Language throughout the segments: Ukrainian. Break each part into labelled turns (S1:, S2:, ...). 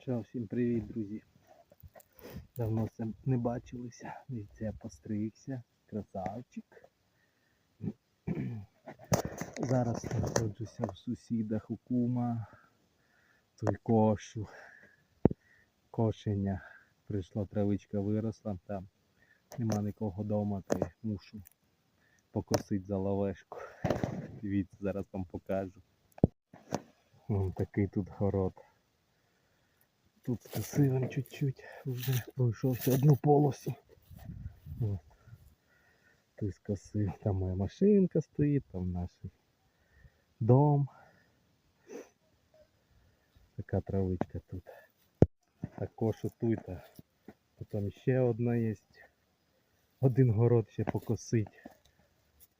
S1: Що, всім привіт, друзі. Давно все не бачилися. Дивіться, я постригся. Красавчик. Зараз знаходжуся в сусідах у кума. Той кошу. Кошення. Прийшла травичка виросла, там нема нікого вдома, то мушу покосити за лавешку. Дивіться, зараз вам покажу. Вон такий тут город. Тут скосив чуть-чуть, вже пройшовся одну полосу. От. Тут скосив, там моя машинка стоїть, там наш дом. Така травичка тут. Також тут. Потім ще одна є. Один город ще покосить.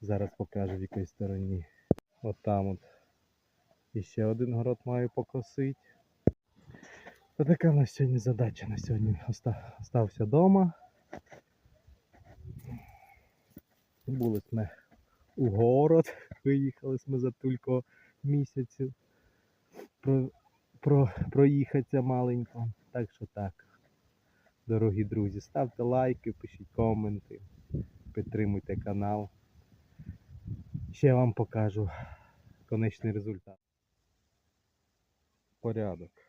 S1: Зараз покажу в якій стороні. От от. І ще один город маю покосити. Та така в нас сьогодні задача на сьогодні. Оста- Остався вдома. Були ми у город. Виїхали ми за тільки місяців. Про, про, проїхатися маленько. Так що так. Дорогі друзі, ставте лайки, пишіть коменти, підтримуйте канал. Ще вам покажу конечний результат. Порядок.